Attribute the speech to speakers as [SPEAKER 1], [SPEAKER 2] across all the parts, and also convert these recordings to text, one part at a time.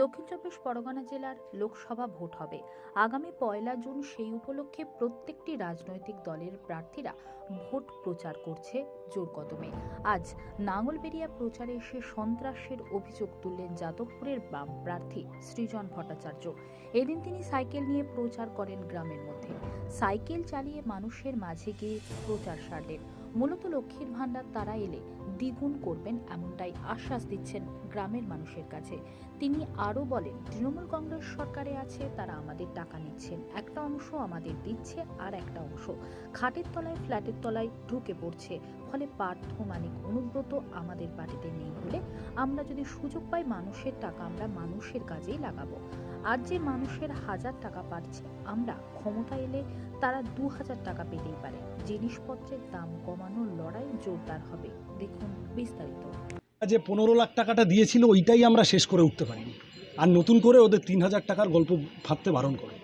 [SPEAKER 1] দক্ষিণ চব্বিশ পরগনা জেলার লোকসভা ভোট হবে। আগামী পয়লা জুন সেই উপলক্ষে প্রত্যেকটি রাজনৈতিক দলের প্রার্থীরা ভোট প্রচার করছে জোর কদমে। আজ নাঙ্গলবেরিয়া প্রচারে এসে সন্ত্রাসের অভিযোগ তুললেন যাদবপুরের বাম প্রার্থী সৃজন ভট্টাচার্য। এদিন তিনি সাইকেল নিয়ে প্রচার করেন গ্রামের মধ্যে। সাইকেল চালিয়ে মানুষের মাঝে গিয়ে প্রচার সারলেন। মূলত লক্ষ্মীর ভাণ্ডার তারা এলে দ্বিগুণ করবেন এমনটাই আশ্বাস দিচ্ছেন গ্রামের মানুষের কাছে। তিনি আরও বলেন, তৃণমূল কংগ্রেস সরকারে আছে, তারা আমাদের টাকা নিচ্ছেন। একটা অংশ আমাদের দিচ্ছে আর একটা অংশ খাটের তলায়, ফ্ল্যাটের তলায় ঢুকে পড়ছে। ফলে পার্থ মানিক অনুব্রত আমাদের পার্টিতে নেই হলে আমরা যদি সুযোগ পাই, মানুষের টাকা আমরা মানুষের কাজেই লাগাবো। আর যে মানুষের হাজার টাকা পাচ্ছে, আমরা ক্ষমতা এলে তারা দু হাজার টাকা পেতেই পারে। জিনিসপত্রের দাম কমানোর লড়াই জোরদার হবে। দেখুন বিস্তারিত।
[SPEAKER 2] যে পনেরো লাখ টাকাটা দিয়েছিল, ওইটাই আমরা শেষ করে উঠতে পারিনি। আর নতুন করে ওদের তিন হাজার টাকার গল্প ভাবতে বারণ করে।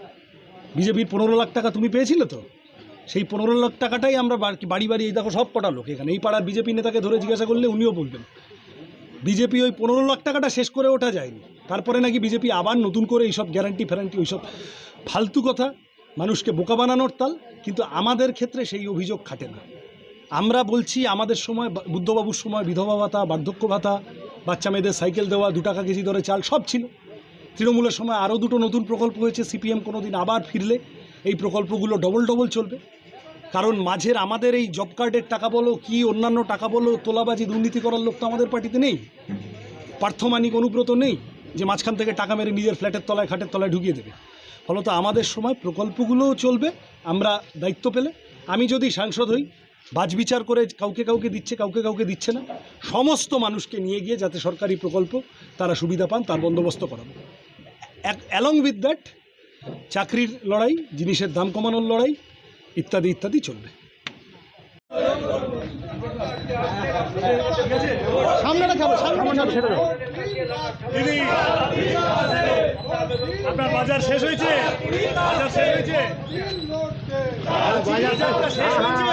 [SPEAKER 2] বিজেপির পনেরো লাখ টাকা তুমি পেয়েছিলে তো? সেই পনেরো লাখ টাকাটাই আমরা বাড়ি বাড়ি, এই দেখো সব কটা লোক এখানে। এই পাড়ার বিজেপি নেতাকে ধরে জিজ্ঞাসা করলে উনিও বলবেন। বিজেপি ওই পনেরো লাখ টাকাটা শেষ করে ওঠা যায়নি। তারপরে নাকি বিজেপি আবার নতুন করে এইসব গ্যারান্টি ফ্যারান্টি ওইসব ফালতু কথা মানুষকে বোকা বানানোর তাল, কিন্তু আমাদের ক্ষেত্রে সেই অভিযোগ খাটে না। আমরা বলছি আমাদের সময় বুদ্ধবাবুর সময় বিধবা ভাতা, বার্ধক্য ভাতা, বাচ্চা মেয়েদের সাইকেল দেওয়া, দু টাকা কেজি দরে চাল, সব ছিল। তৃণমূলের সময় আরও দুটো নতুন প্রকল্প হয়েছে, সিপিএম কোনো দিন আবার ফিরলে এই প্রকল্পগুলো ডবল ডবল চলবে। কারণ মাঝের আমাদের এই জব কার্ডের টাকা বলো, কি অন্যান্য টাকা বলো, তোলাবাজি, দুর্নীতি করার লোক তো আমাদের পার্টিতে নেই। পার্থমানিক অনুব্রত নেই। যে মাঝখান থেকে টাকা মেরে নিজের ফ্ল্যাটের তলায়, খাটের তলায় ঢুকিয়ে দেবে। ফলত আমাদের সময় প্রকল্পগুলোও চলবে, আমরা দায়িত্ব পেলে। আমি যদি সাংসদ হই বাজ বিচার করে কাউকে কাউকে দিচ্ছে, কাউকে কাউকে দিচ্ছে না। সমস্ত মানুষকে নিয়ে গিয়ে যাতে সরকারি প্রকল্প তারা সুবিধা পান, তার বন্দোবস্ত করাবো। অ্যালং উইথ দ্যাট চাকরির লড়াই, জিনিসের দাম কমানোর লড়াই, ইত্যাদি ইত্যাদি চলবে। সামনেটা
[SPEAKER 3] দিদি আপনার বাজার শেষ হয়েছে? বাজার শেষ হয়েছে? বাজারটা শেষ হয়েছে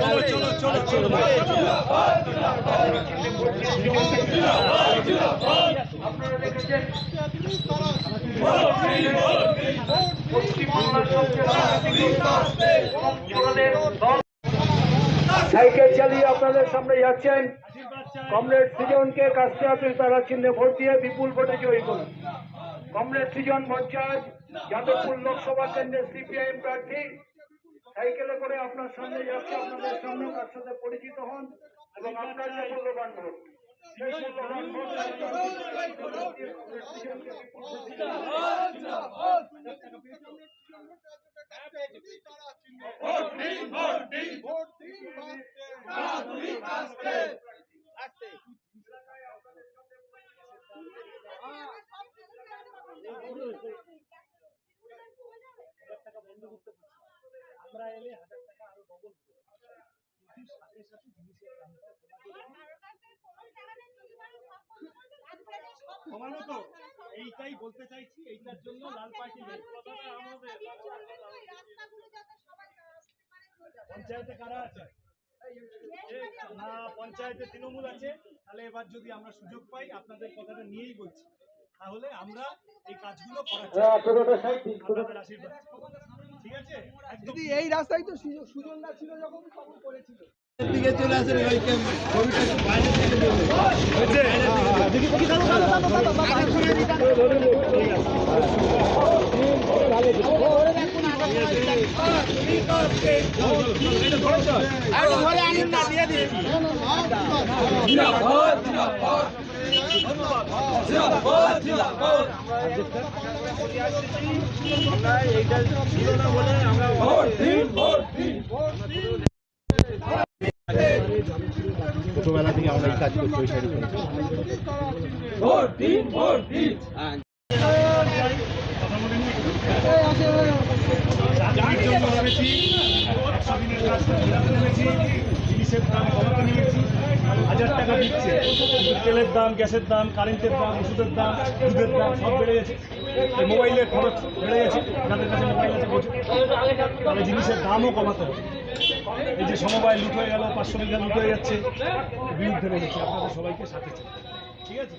[SPEAKER 3] চলো চলো চলো চলো
[SPEAKER 4] সাইকেল চালিয়ে আপনাদের সামনে যাচ্ছেন। কমরেড সৃজনকে কাস্তে অফিস তারা চিহ্নে ভোট দিয়ে বিপুল ভোটে জয়ী করুন। কমরেড সৃজন ভট্টাচার্য যাদবপুর লোকসভা কেন্দ্রের সিপিআইএম প্রার্থী। সাইকেলে করে আপনার সামনে যাচ্ছে আপনাদের সামনে তার সাথে পরিচিত হন এবং আপনার যে মূল্যবান ভোট সেই মূল্যবান ভোট সৃজনকে বিপুল ভোটে জয়ী করুন।
[SPEAKER 3] কমানো তো এইটাই বলতে চাইছি, এইটার জন্য লাল পার্টি পঞ্চায়েতে কারা আছে? না, পঞ্চায়েতে তৃণমূল আছে। তাহলে এবার যদি আমরা সুযোগ পাই, আপনাদের কথাটা নিয়েই বলছি। তাহলে আমরা এই কাজগুলো করার ঠিক আছে একদম
[SPEAKER 5] এই রাস্তায় তো সুজন- সুজনদা ছিল যখন তখন করেছিল
[SPEAKER 6] ছোটবেলা থেকে আমরা এই কাজ করছি ওই সাইডে
[SPEAKER 3] চাকরির জন্য নেমেছি একশো দিনের কাজ মেটাতে নেমেছি জিনিসের দাম কমাতে নেমেছি হাজার টাকা দিচ্ছে। তেলের দাম, গ্যাসের দাম কারেন্টের দাম, ওষুধের দাম, দুধের দাম, সব বেড়ে গেছে। মোবাইলের খরচ বেড়ে গেছে। যাদের কাছে মোবাইল আছে তাহলে জিনিসের দামও কমাতে হবে। এই যে সমবায় লুট হয়ে গেল, পাঁচশো বিঘা লুট হয়ে যাচ্ছে, বিরুদ্ধে রয়েছে আপনাদের সবাইকে সাথে ঠিক আছে।